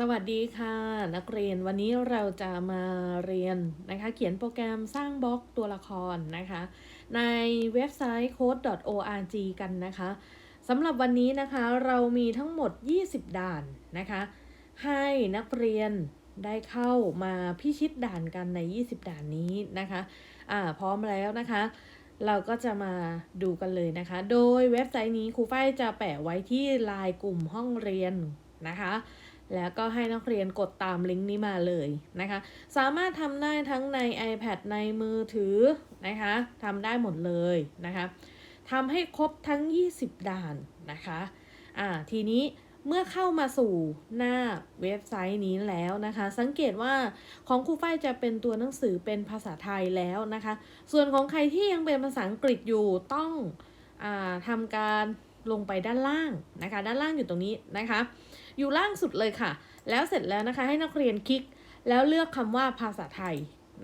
สวัสดีค่ะ นักเรียนวันนี้เราจะมาเรียนนะคะ เขียนโปรแกรมสร้างบล็อกตัวละครนะคะ ในเว็บไซต์ code.org กันนะคะสำหรับวันนี้นะคะเรามีทั้งหมด 20 ด่านนะคะ ให้นักเรียนได้เข้ามาพิชิตด่านกันใน 20 ด่านนี้นะคะอ่าพร้อมแล้วนะคะ เราก็จะมาดูกันเลยนะคะ โดยเว็บไซต์นี้ครูฝ้ายจะแปะไว้ที่ไลน์กลุ่มห้องเรียนนะคะ แล้วก็ให้นักเรียนกดตามลิงก์นี้มาเลยนะคะ สามารถทำได้ทั้งใน iPad ในมือถือนะคะทำได้หมดเลยนะคะทำให้ครบทั้ง 20 ด่านนะคะอ่าทีนี้เมื่อเข้ามาสู่หน้าเว็บไซต์นี้แล้วนะคะ สังเกตว่าของครูฝ้ายจะเป็นตัวหนังสือเป็นภาษาไทยแล้วนะคะ ส่วนของใครที่ยังเป็นภาษาอังกฤษอยู่ต้องอาทำการลงไปด้านล่างนะคะ ด้านล่างอยู่ตรงนี้นะคะ อยู่ล่างสุดเลยค่ะ แล้วเสร็จแล้วนะคะให้นักเรียนคลิก แล้วเลือกคำว่าภาษาไทย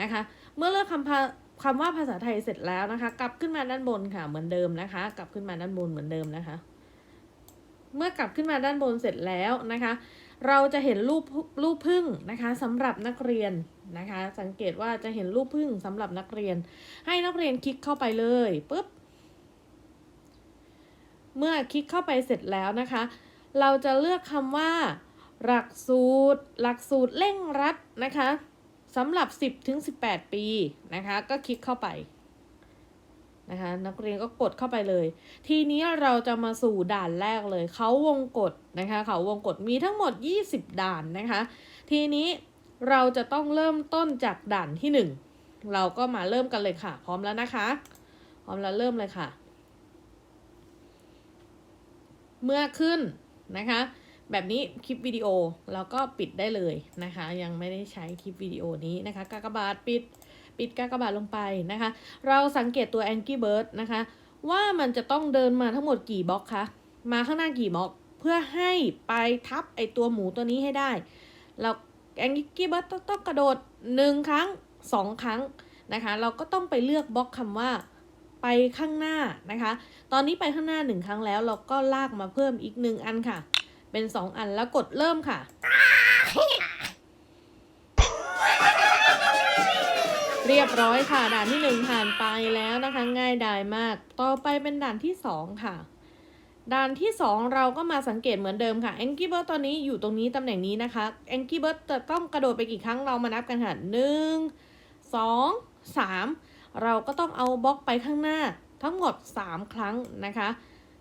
นะคะ เมื่อเลือกคำพาคำว่าภาษาไทยเสร็จแล้วนะคะ กลับขึ้นมาด้านบนค่ะเหมือนเดิมนะคะ กลับขึ้นมาด้านบนเหมือนเดิมนะคะ เมื่อกลับขึ้นมาด้านบนเสร็จแล้วนะคะ เราจะเห็นรูปรูปพึ่งนะคะสำหรับนักเรียนนะคะ สังเกตว่าจะเห็นรูปพึ่งสำหรับนักเรียน ให้นักเรียนคลิกเข้าไปเลยปุ๊บเมื่อคลิกเข้าไปเสร็จแล้วนะคะ เราจะเลือกคำว่า หลักสูตร หลักสูตรเร่งรัดนะคะสำหรับ 10ถึง18 ปีนะคะก็คลิกเข้าไปนะคะนักเรียนก็กดเข้าไปเลย ทีนี้เราจะมาสู่ด่านแรกเลย เขาวงกฎนะคะ เขาวงกฎมีทั้งหมด 20 ด่านนะคะ ทีนี้เราจะต้องเริ่มต้นจากด่านที่ 1 เราก็มาเริ่มกันเลยค่ะ พร้อมแล้วนะคะ พร้อมแล้วเริ่มเลยค่ะ เมื่อขึ้น นะคะ แบบนี้คลิปวิดีโอเราก็ปิดได้เลยนะคะ ยังไม่ได้ใช้คลิปวิดีโอนี้นะคะกากบาทปิดปิดกากบาทลงไปนะคะ เราสังเกตตัว Angry Bird นะคะ ว่ามันจะต้องเดินมาทั้งหมดกี่บล็อกคะมาข้างหน้ากี่บล็อกเพื่อให้ไปทับไอตัวหมูตัวนี้ให้ได้ เรา Angry Bird ต้องต้องกระโดด1ครั้ง2ครั้งนะคะ เราก็ต้องไปเลือกบล็อกคำว่าไปข้างหน้านะคะ ตอนนี้ไปข้างหน้าหนึ่งครั้งแล้วเราก็ลากมาเพิ่มอีกหนึ่งอันค่ะ เป็นสองอันแล้วกดเริ่มค่ะ เรียบร้อยค่ะ ด่านที่หนึ่งผ่านไปแล้วนะคะ ง่ายดายมาก ต่อไปเป็นด่านที่สองค่ะ ด่านที่สองเราก็มาสังเกตเหมือนเดิมค่ะแองกี้เบิร์ตตอนนี้อยู่ตรงนี้ตำแหน่งนี้นะคะแองกี้เบิร์ตจะต้องกระโดดไปกี่ครั้งเรามานับกันค่ะหนึ่งสองสามเราก็ต้องเอาบล็อกไปข้างหน้าทั้งหมด 3 ครั้งนะคะ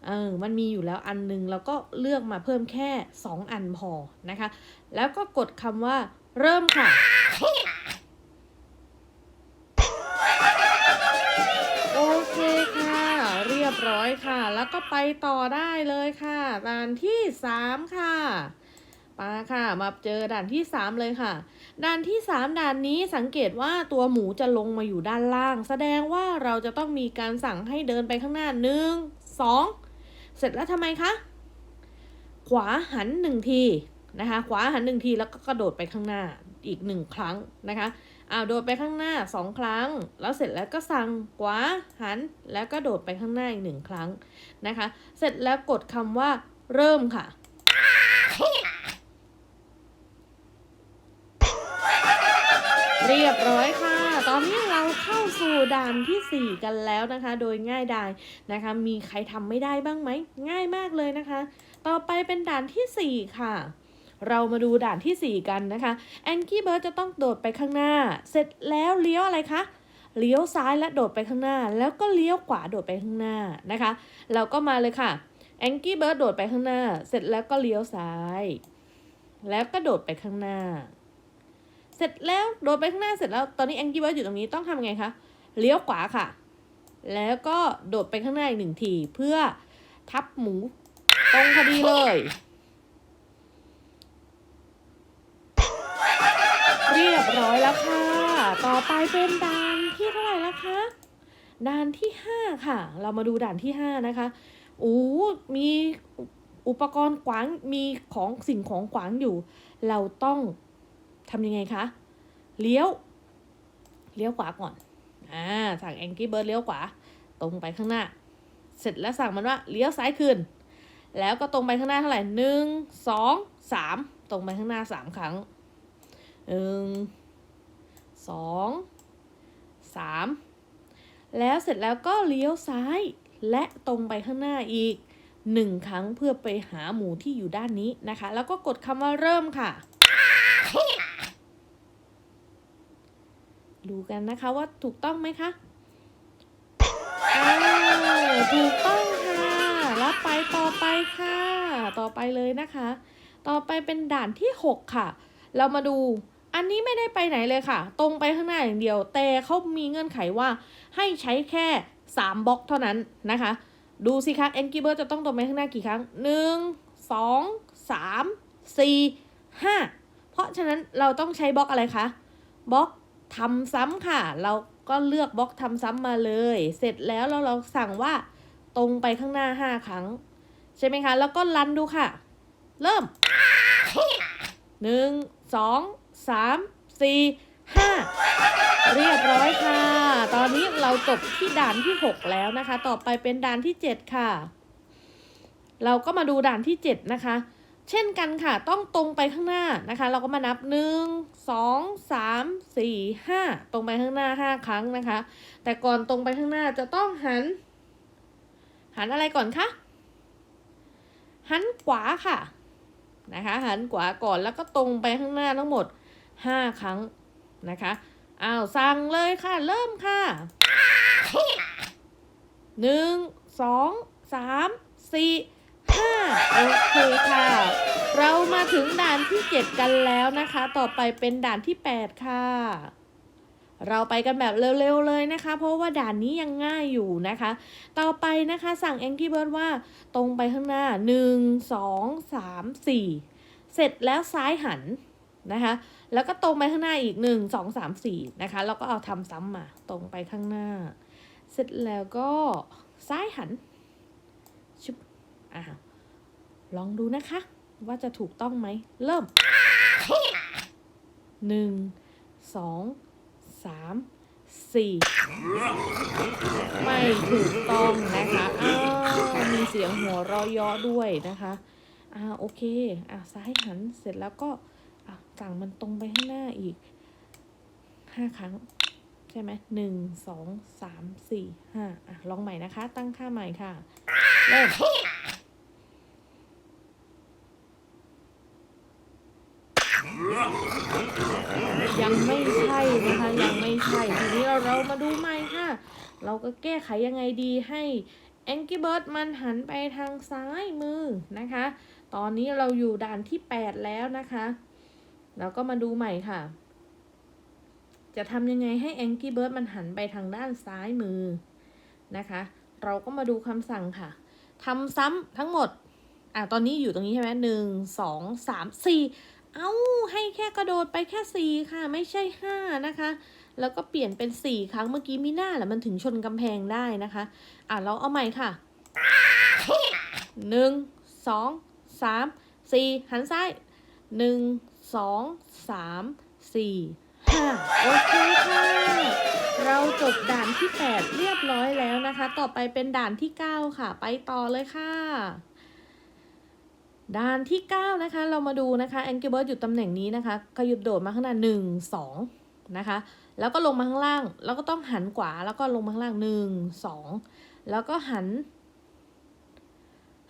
เออมันมีอยู่แล้วอันหนึง แล้วก็เลือกมาเพิ่มแค่ 2 อันพอนะคะ แล้วก็กดคำว่าเริ่มค่ะ โอเคค่ะ เรียบร้อยค่ะ แล้วก็ไปต่อได้เลยค่ะ ด่านที่ 3 ค่ะปาค่ะ มาเจอด่านที่ 3 เลยค่ะ ด่านที่ 3 ด่านนี้สังเกตว่าตัวหมูจะลงมาอยู่ด้านล่าง แสดงว่าเราจะต้องมีการสั่งให้เดินไปข้างหน้าหนึ่งสอง เสร็จแล้วทำไมคะ ขวาหันหนึ่งทีนะคะ ขวาหันหนึ่งทีแล้วก็กระโดดไปข้างหน้าอีกหนึ่งครั้งนะคะอ้าวโดดไปข้างหน้าสองครั้ง แล้วเสร็จแล้วก็สั่งขวาหันแล้วก็โดดไปข้างหน้าอีกหนึ่งครั้งนะคะ เสร็จแล้วกดคำว่าเริ่มค่ะ เรียบร้อยค่ะ ตอนนี้ เราเข้าสู่ด่านที่ 4 กันแล้วนะคะ โดยง่ายดายนะคะ มีใครทำไม่ได้บ้างไหม ง่ายมากเลยนะคะ ต่อไปเป็นด่านทีสี่4 ค่ะ เรามาดูด่านทีสี่ 4 กันนะคะแองกี้เบิร์ดจะต้องโดดไปข้างหน้า เสร็จแล้วเลี้ยวอะไรคะเลี้ยวซ้ายและโดดไปข้างหน้า แล้วก็เลี้ยวขวาโดดไปข้างหน้านะคะ เราก็มาเลยค่ะแองกี้เบิร์ดโดดไปข้างหน้า เสร็จแล้วก็เลี้ยวซ้าย แล้วก็โดดไปข้างหน้า สร็จแล้วโดดไปข้างหน้าเสร็จแล้วตอนนี้แองกี้เบิร์ดอยู่ตรงนี้ต้องทำไงคะเลี้ยวขวาค่ะ แล้วก็โดดไปข้างหน้าอีกหนึ่งทีเพื่อทับหมูตรงพอดีเลย เรียบร้อยแล้วค่ะ ต่อไปเป็นด่านที่เท่าไหร่แล้วคะด่านที่ห้าค่ะ เรามาดูด่านที่ห้านะคะโอ้มีอุปกรณ์ขวางมีของสิ่งของขวางอยู่ เราต้อง ทำยังไงคะ เลี้ยว เลี้ยวขวาก่อน อ่า สั่งแองกี้เบิร์ดเลี้ยวขวา ตรงไปข้างหน้า เสร็จแล้วสั่งมันว่าเลี้ยวซ้ายคืน แล้วก็ตรงไปข้างหน้าเท่าไหร่หนึ่งสองสามตรงไปข้างหน้าสามครั้งหนึ่งสองสามแล้วเสร็จแล้วก็เลี้ยวซ้ายและตรงไปข้างหน้าอีกหนึ่งครั้งเพื่อไปหาหมูที่อยู่ด้านนี้นะคะ แล้วก็กดคำว่าเริ่มค่ะ ดูกันนะคะว่าถูกต้องไหมคะอ้าวถูกต้องค่ะแล้วไปต่อไปค่ะ ต่อไปเลยนะคะ ต่อไปเป็นด่านที่ 6 ค่ะ เรามาดูอันนี้ไม่ได้ไปไหนเลยค่ะ ตรงไปข้างหน้าอย่างเดียว แต่เขามีเงื่อนไขว่าให้ใช้แค่ 3บล็อกเท่านั้นนะคะ ดูสิคะ e n g กี้เบิร์จะต้องตรงไปข้างหน้ากี่ครั้ง 1 2 3 4 5 เพราะฉะนั้นเราต้องใช้บล็อกอะไรคะบล็อก ทำซ้ำค่ะ เราก็เลือกบล็อกทำซ้ำมาเลย เสร็จแล้วเราเราสั่งว่าตรงไปข้างหน้า 5 ครั้ง ใช่ไหมคะ แล้วก็รันดูค่ะ เริ่มหนึ่งสองสามสี่ห้าเรียบร้อยค่ะ ตอนนี้เราจบที่ด่านที่ 6 แล้วนะคะ ต่อไปเป็นด่านที่ 7 ค่ะ เราก็มาดูด่านที่ 7 นะคะ เช่นกันค่ะ ต้องตรงไปข้างหน้านะคะ เราก็มานับ 1 2 3 4 5 ตรงไปข้างหน้า 5 ครั้งนะคะ แต่ก่อนตรงไปข้างหน้าจะต้องหัน หันอะไรก่อนคะ หันขวาค่ะนะคะ หันขวาก่อนแล้วก็ตรงไปข้างหน้าทั้งหมด 5 ครั้งนะคะอ้าวสั่งเลยค่ะ เริ่มค่ะหนึ่งสองสามสี่ ห้าโอเคค่ะ เรามาถึงด่านที่ 7 กันแล้วนะคะ ต่อไปเป็นด่านที่ 8 ค่ะ เราไปกันแบบเร็วๆเลยนะคะ เพราะว่าด่านนี้ยังง่ายอยู่นะคะ ต่อไปนะคะสั่ง Angry Bird ว่าตรงไปข้างหน้า 1 2 3 4 เสร็จแล้วซ้ายหันนะคะ แล้วก็ตรงไปข้างหน้าอีก 1 2 3 4 นะคะ แล้วก็เอาทำซ้ำมา ตรงไปข้างหน้า เสร็จแล้วก็ซ้ายหัน อ่าลองดูนะคะ ว่าจะถูกต้องไหม เริ่มหนึ่งสองสามสี่ไม่ถูกต้องนะคะอ้าวมีเสียงหัวเราะเยาะด้วยนะคะอ่าโอเคอ่าซ้ายหันเสร็จแล้วก็อะสั่งมันตรงไปข้างหน้าอีกห้าครั้ง ใช่ไหมหนึ่งสองสามสี่ห้าอะลองใหม่นะคะ ตั้งค่าใหม่ค่ะเริ่ม ยังไม่ใช่นะคะยังไม่ใช่ทีนี้เราเรามาดูใหม่ค่ะ เราก็แก้ไขยังไงดีให้ Angry Bird มันหันไปทางซ้ายมือนะคะ ตอนนี้เราอยู่ด่านที่ 8 แล้วนะคะ เราก็มาดูใหม่ค่ะ จะทำยังไงให้ Angry Bird มันหันไปทางด้านซ้ายมือนะคะ เราก็มาดูคำสั่งค่ะทำซ้ำทั้งหมดอะตอนนี้อยู่ตรงนี้ใช่ไหมหนึ่งสองสามสี่ เอ้าให้แค่กระโดดไปแค่สี่ค่ะ ไม่ใช่ห้านะคะ แล้วก็เปลี่ยนเป็นสี่ครั้งเมื่อกี้มีหน้าแหละมันถึงชนกำแพงได้นะคะ อะเราเอาใหม่ค่ะหนึ่งสองสามสี่หันซ้ายหนึ่งสองสามสี่ห้าโอเคค่ะ เราจบด่านที่ 8 เรียบร้อยแล้วนะคะ ต่อไปเป็นด่านที่ 9 ค่ะ ไปต่อเลยค่ะ ด่านที่ 9 นะคะ เรามาดูนะคะ Angry Bird อยู่ตำแหน่งนี้นะคะขยุบโดดมาข้างหน้าหนึ่งสองนะคะ แล้วก็ลงมาข้างล่าง แล้วก็ต้องหันขวาแล้วก็ลงมาข้างล่างหนึ่งสองแล้วก็หัน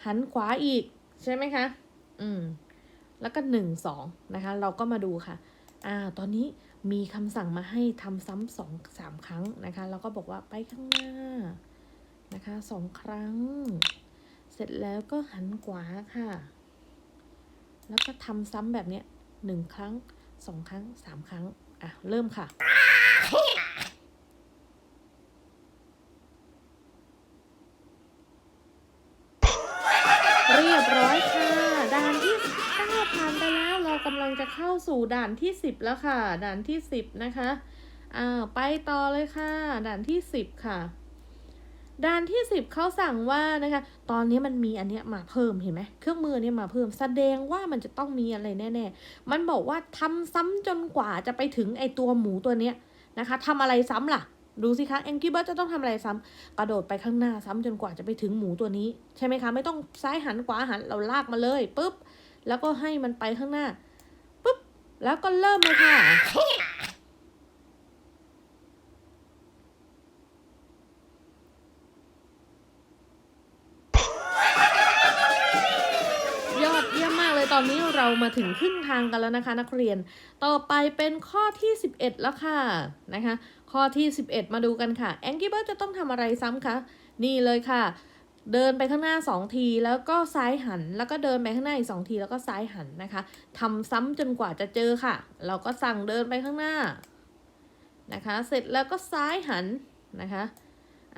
หันขวาอีก ใช่ไหมคะ อืม แล้วก็หนึ่งสองนะคะ เราก็มาดูค่ะ อ่า ตอนนี้มีคำสั่งมาให้ทำซ้ำสองสามครั้งนะคะ เราก็บอกว่าไปข้างหน้านะคะสองครั้ง เสร็จแล้วก็หันขวาค่ะ แล้วก็ทำซ้ำแบบเนี้ยหนึ่งครั้งสองครั้งสามครั้ง อะ เริ่มค่ะ เรียบร้อยค่ะ ด่านที่เก้าผ่านไปแล้วเรากำลังจะเข้าสู่ด่านที่สิบแล้วค่ะ ด่านที่สิบนะคะ อ่า ไปต่อเลยค่ะ ด่านที่สิบค่ะ ด่านที่สิบเขาสั่งว่านะคะ ตอนนี้มันมีอันเนี้ยมาเพิ่มเห็นไหมเครื่องมือเนี้ยมาเพิ่มแสดงว่ามันจะต้องมีอะไรแน่ๆ มันบอกว่าทำซ้ำจนกว่าจะไปถึงไอตัวหมูตัวเนี้ยนะคะทำอะไรซ้ำล่ะ ดูสิคะแองกี้เบิร์ดจะต้องทำอะไรซ้ำกระโดดไปข้างหน้าซ้ำจนกว่าจะไปถึงหมูตัวนี้ ใช่ไหมคะ ไม่ต้องซ้ายหันขวาหันเราลากมาเลยปุ๊บแล้วก็ให้มันไปข้างหน้าปุ๊บแล้วก็เริ่มเลยค่ะ ยอดเยี่ยมมากเลยตอนนี้เรา มาถึงครึ่งทางกันแล้วนะคะนักเรียน ต่อไปเป็นข้อที่ 11 แล้วค่ะนะคะ ข้อที่ 11 มาดูกันค่ะแองกี้เบิร์จะต้องทำอะไรซ้ำคะ นี่เลยค่ะ เดินไปข้างหน้า 2 ทีแล้วก็ซ้ายหัน แล้วก็เดินไปข้างหน้าอีก2ทีแล้วก็ซ้ายหันนะคะทำซ้ำจนกว่าจะเจอค่ะ เราก็สั่งเดินไปข้างหน้านะคะ เสร็จแล้วก็ซ้ายหันนะคะ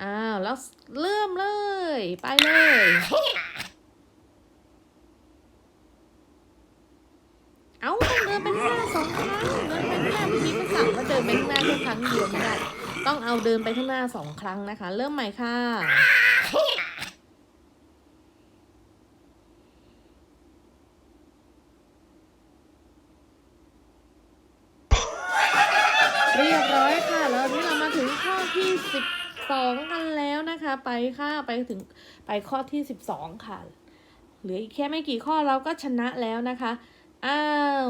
อ้าวแล้วเริ่มเลย ไปเลย เอาต้องเดินไปข้างหน้าสองครั้งเดินไปข้างหน้าพี่บิ๊กก็สั่งว่าเดินไปข้างหน้าแค่ครั้งเดียวไม่ได้ต้องเอาเดินไปข้างหน้าสองครั้งนะคะ เริ่มใหม่ค่ะเรียบร้อยค่ะ แล้วนี่เรามาถึงข้อที่สิบสองกันแล้วนะคะ ไปค่ะไปถึงไปข้อที่สิบสองค่ะ เหลืออีกแค่ไม่กี่ข้อเราก็ชนะแล้วนะคะ อ้าว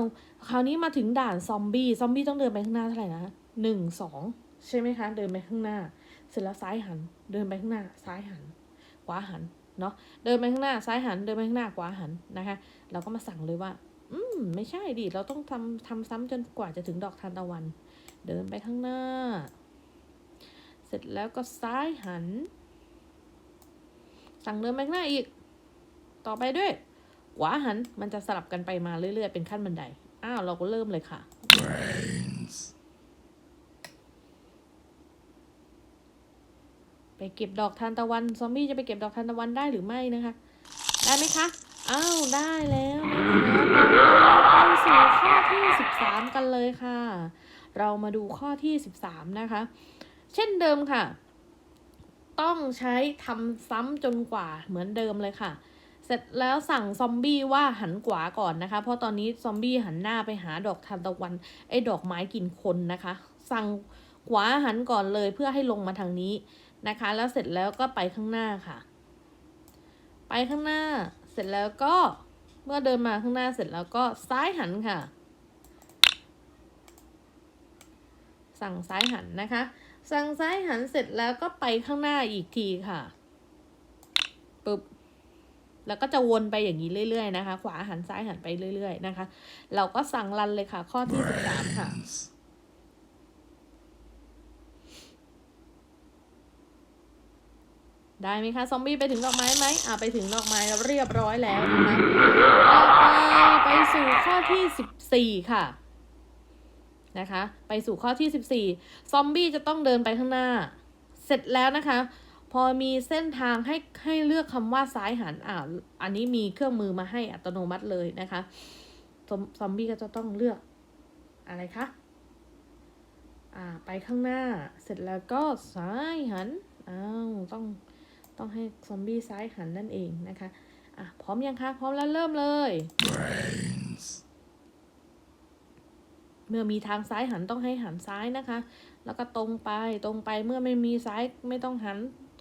คราวนี้มาถึงด่านซอมบี้ซอมบี้ต้องเดินไปข้างหน้าเท่าไหร่นะหนึ่งสองใช่ไหมคะ เดินไปข้างหน้า เสร็จแล้วซ้ายหัน เดินไปข้างหน้า ซ้ายหัน ขวาหัน เนาะเดินไปข้างหน้า ซ้ายหัน เดินไปข้างหน้า ขวาหันนะคะ เราก็มาสั่งเลยว่า อืม ไม่ใช่ดิ เราต้องทำทำซ้ำจนกว่าจะถึงดอกทานตะวัน เดินไปข้างหน้า เสร็จแล้วก็ซ้ายหัน สั่งเดินไปข้างหน้าอีก ต่อไปด้วย ขวาหันมันจะสลับกันไปมาเรื่อย ๆ เป็นขั้นบันได อ้าว เราก็เริ่มเลยค่ะ brains, ไปเก็บดอกทานตะวัน ซอมบี้จะไปเก็บดอกทานตะวันได้หรือไม่นะคะ ได้ไหมคะ อ้าว ได้แล้วนะคะไปสู่ข้อที่สิบสามกันเลยค่ะ เรามาดูข้อที่สิบสามนะคะ เช่นเดิมค่ะ ต้องใช้ทำซ้ำจนกว่าเหมือนเดิมเลยค่ะ เสร็จแล้วสั่งซอมบี้ว่าหันขวาก่อนนะคะ เพราะตอนนี้ซอมบี้หันหน้าไปหาดอกทานตะวันไอ้ดอกไม้กินคนนะคะ สั่งขวาหันก่อนเลยเพื่อให้ลงมาทางนี้นะคะ แล้วเสร็จแล้วก็ไปข้างหน้าค่ะ ไปข้างหน้า เสร็จแล้วก็เมื่อเดินมาข้างหน้าเสร็จแล้วก็ซ้ายหันค่ะ สั่งซ้ายหันนะคะ สั่งซ้ายหันเสร็จแล้วก็ไปข้างหน้าอีกทีค่ะปึ๊บ แล้วก็จะวนไปอย่างนี้เรื่อยๆนะคะ ขวาหันซ้ายหันไปเรื่อยๆนะคะ เราก็สั่งรันเลยค่ะ ข้อที่สิบสามค่ะ ได้ไหมคะซอมบี้ไปถึงดอกไม้ไหมอ่าไปถึงดอกไม้แล้วเรียบร้อยแล้วนะคะต่อไปไปสู่ข้อที่สิบสี่ค่ะนะคะ ไปสู่ข้อที่สิบสี่ซอมบี้จะต้องเดินไปข้างหน้า เสร็จแล้วนะคะ พอมีเส้นทางให้ให้เลือกคำว่าซ้ายหันอ่าอันนี้มีเครื่องมือมาให้อัตโนมัติเลยนะคะซอมซอมบี้ก็จะต้องเลือกอะไรคะอ่าไปข้างหน้าเสร็จแล้วก็ซ้ายหันอ้าวต้องต้องให้ซอมบี้ซ้ายหันนั่นเองนะคะอะพร้อมยังคะพร้อมแล้วเริ่มเลย brains, เมื่อมีทางซ้ายหันต้องให้หันซ้ายนะคะ แล้วก็ตรงไปตรงไปเมื่อไม่มีซ้ายไม่ต้องหัน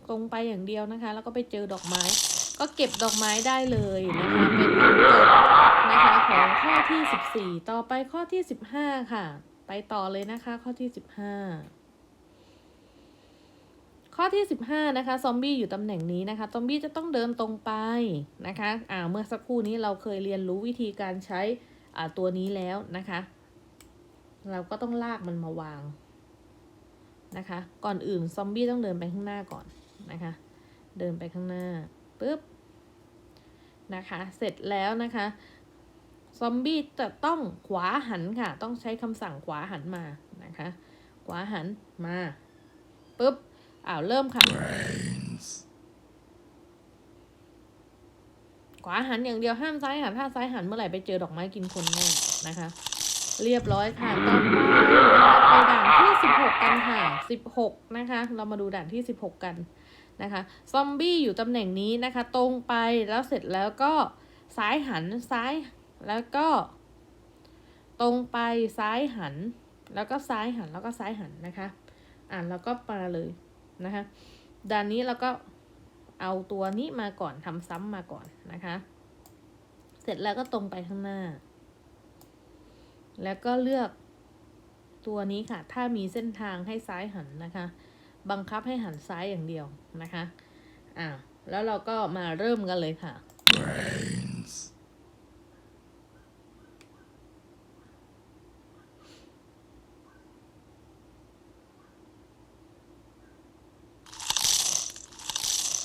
ตรงไปอย่างเดียวนะคะ แล้วก็ไปเจอดอกไม้ ก็เก็บดอกไม้ได้เลยนะคะเป็นจบนะคะของข้อที่สิบสี่ต่อไปข้อที่สิบห้าค่ะ ไปต่อเลยนะคะ ข้อที่สิบห้าข้อที่ 15 นะคะ ซอมบี้อยู่ตำแหน่งนี้นะคะ ซอมบี้จะต้องเดินตรงไปนะคะอ่าเมื่อสักครู่นี้เราเคยเรียนรู้วิธีการใช้อ่าตัวนี้แล้วนะคะ เราก็ต้องลากมันมาวางนะคะ ก่อนอื่นซอมบี้ต้องเดินไปข้างหน้าก่อน นะคะ เดินไปข้างหน้าปุ๊บนะคะ เสร็จแล้วนะคะ ซอมบี้จะต้องขวาหันค่ะ ต้องใช้คำสั่งขวาหันมานะคะ ขวาหันมาปุ๊บอ้าวเริ่มค่ะ brains, ขวาหันอย่างเดียวห้ามซ้ายหันถ้าซ้ายหันเมื่อไหร่ไปเจอดอกไม้กินคนแน่นะคะ เรียบร้อยค่ะต่อไปนะคะไปด่านที่สิบหกกันค่ะสิบหกนะคะ เรามาดูด่านที่สิบหกกัน นะคะ ซอมบี้อยู่ตำแหน่งนี้นะคะ ตรงไปแล้วเสร็จแล้วก็ซ้ายหันซ้ายแล้วก็ ตรงไปซ้ายหัน แล้วก็ซ้ายหันแล้วก็ซ้ายหันนะคะ อ่านแล้วก็มาเลยนะคะด้านนี้เราก็เอาตัวนี้มาก่อนทำซ้ำมาก่อนนะคะ เสร็จแล้วก็ตรงไปข้างหน้า แล้วก็เลือกตัวนี้ค่ะ ถ้ามีเส้นทางให้ซ้ายหันนะคะ บังคับให้หันซ้ายอย่างเดียว นะคะอ่าแล้วเราก็มาเริ่มกันเลยค่ะ brains,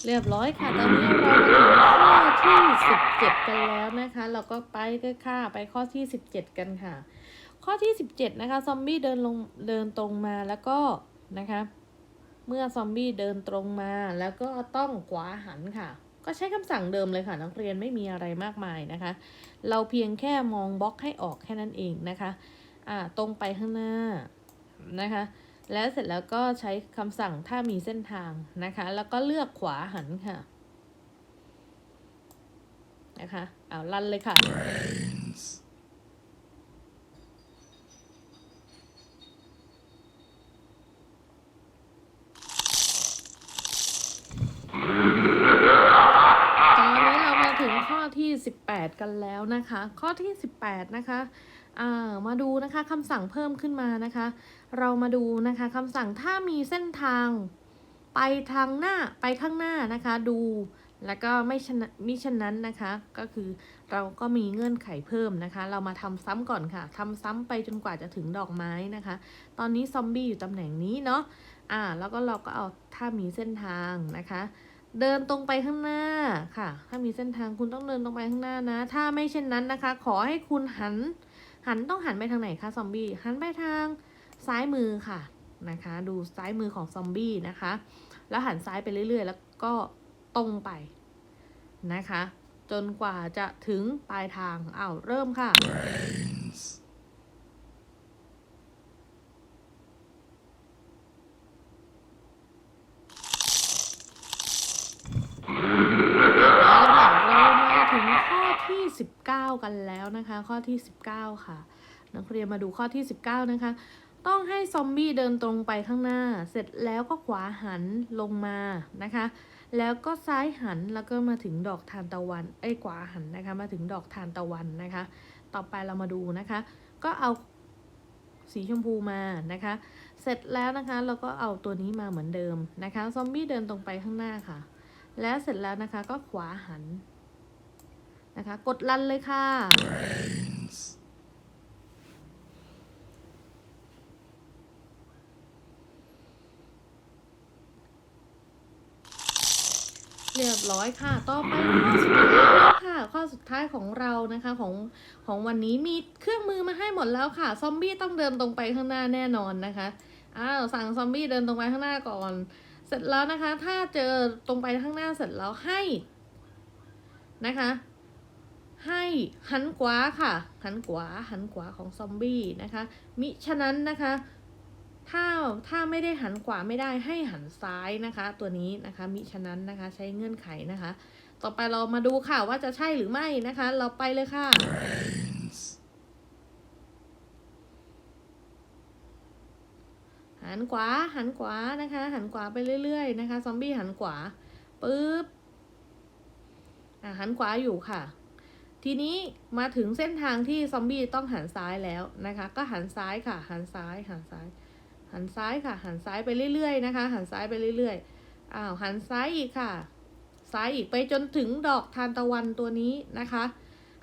เรียบร้อยค่ะ ตอนนี้เรามาถึงข้อที่สิบเจ็ดกันแล้วนะคะ เราก็ไปก็ค่าไปข้อที่สิบเจ็ดกันค่ะ ข้อที่สิบเจ็ดนะคะ ซอมบี้เดินลงเดินตรงมาแล้วก็นะคะ เมื่อซอมบี้เดินตรงมา แล้วก็ต้องขวาหันค่ะ ก็ใช้คำสั่งเดิมเลยค่ะ นักเรียนไม่มีอะไรมากมายนะคะ เราเพียงแค่มองบล็อกให้ออกแค่นั้นเองนะคะอ่าตรงไปข้างหน้านะคะ แล้วเสร็จแล้วก็ใช้คำสั่งถ้ามีเส้นทางนะคะ แล้วก็เลือกขวาหันค่ะนะคะเอาลั่นเลยค่ะ brains, ตอนนี้เรามาถึงข้อที่ 18 กันแล้วนะคะ ข้อที่ 18 นะคะามาดูนะคะคำสั่งเพิ่มขึ้นมานะคะ เรามาดูนะคะคำสั่งถ้ามีเส้นทางไปทางหน้าไปข้างหน้านะคะ ดูแล้วก็ไม่ชนะมิฉะนั้นนะคะ ก็คือเราก็มีเงื่อนไขเพิ่มนะคะ เรามาทำซ้ำก่อนค่ะทำซ้ำไปจนกว่าจะถึงดอกไม้นะคะ ตอนนี้ซอมบี้อยู่ตำแหน่งนี้เนาะอ่าแล้วก็เราก็เอาถ้ามีเส้นทางนะคะ เดินตรงไปข้างหน้าค่ะ ถ้ามีเส้นทางคุณต้องเดินตรงไปข้างหน้านะ ถ้าไม่เช่นนั้นนะคะ ขอให้คุณหัน หันต้องหันไปทางไหนคะซอมบี้ หันไปทางซ้ายมือค่ะนะคะ ดูซ้ายมือของซอมบี้นะคะ แล้วหันซ้ายไปเรื่อย ๆ แล้วก็ตรงไปนะคะ จนกว่าจะถึงปลายทางอ้าวเริ่มค่ะ brains, เอาละค่ะเรามาถึงข้อที่ 19 กันแล้วนะคะ ข้อที่ 19 ค่ะ นักเรียนมาดูข้อที่ 19 นะคะ ต้องให้ซอมบี้เดินตรงไปข้างหน้า เสร็จแล้วก็ขวาหันลงมานะคะ แล้วก็ซ้ายหันแล้วก็มาถึงดอกทานตะวัน เอ้ยขวาหันนะคะ มาถึงดอกทานตะวันนะคะ ต่อไปเรามาดูนะคะ ก็เอาสีชมพูมานะคะ เสร็จแล้วนะคะเราก็เอาตัวนี้มาเหมือนเดิมนะคะ ซอมบี้เดินตรงไปข้างหน้าค่ะ แล้วเสร็จแล้วนะคะก็ขวาหัน นะคะ กดลันเลยค่ะ brains, เรียบร้อยค่ะ ต่อไปข้อสุดท้ายแล้วค่ะ ข้อสุดท้ายของเรานะคะของของวันนี้มีเครื่องมือมาให้หมดแล้วค่ะ ซอมบี้ต้องเดินตรงไปข้างหน้าแน่นอนนะคะ อ้าว สั่งซอมบี้เดินตรงไปข้างหน้าก่อน เสร็จแล้วนะคะ ถ้าเจอตรงไปข้างหน้าเสร็จแล้วให้นะคะ ให้หันขวาค่ะ หันขวาหันขวาของซอมบี้นะคะ มิฉะนั้นนะคะ ถ้าถ้าไม่ได้หันขวาไม่ได้ให้หันซ้ายนะคะ ตัวนี้นะคะ มิฉะนั้นนะคะใช้เงื่อนไขนะคะ ต่อไปเรามาดูค่ะว่าจะใช่หรือไม่นะคะ เราไปเลยค่ะ brains, หันขวาหันขวานะคะ หันขวาไปเรื่อยๆนะคะ ซอมบี้หันขวาปึ๊บอะหันขวาอยู่ค่ะ ทีนี้มาถึงเส้นทางที่ซอมบี้ต้องหันซ้ายแล้วนะคะ ก็หันซ้ายค่ะ หันซ้าย หันซ้าย หันซ้ายค่ะ หันซ้ายไปเรื่อยๆนะคะ หันซ้ายไปเรื่อยๆอ้าวหันซ้ายอีกค่ะ ซ้ายอีกไปจนถึงดอกทานตะวันตัวนี้นะคะ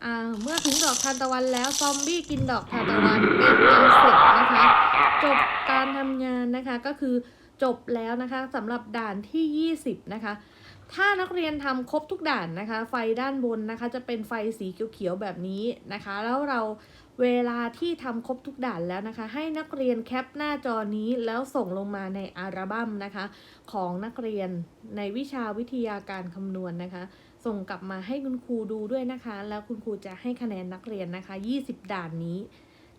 อ่าเมื่อถึงดอกทานตะวันแล้วซอมบี้กินดอกทานตะวันเป็นอันเสร็จนะคะ จบการทำงานนะคะก็คือจบแล้วนะคะสำหรับด่านที่ 20 นะคะ ถ้านักเรียนทำครบทุกด่านนะคะ ไฟด้านบนนะคะ จะเป็นไฟสีเขียวๆแบบนี้นะคะ แล้วเราเวลาที่ทำครบทุกด่านแล้วนะคะ ให้นักเรียนแคปหน้าจอนี้แล้วส่งลงมาในอัลบั้มนะคะ ของนักเรียนในวิชาวิทยาการคำนวณนะคะ ส่งกลับมาให้คุณครูดูด้วยนะคะ แล้วคุณครูจะให้คะแนนนักเรียนนะคะ 20 ด่านนี้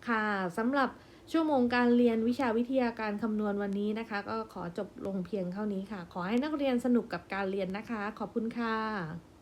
ค่ะสำหรับ ชั่วโมงการเรียนวิชาวิทยาการคำนวณวันนี้นะคะ ก็ขอจบลงเพียงเท่านี้ค่ะ ขอให้นักเรียนสนุกกับการเรียนนะคะ ขอบคุณค่ะ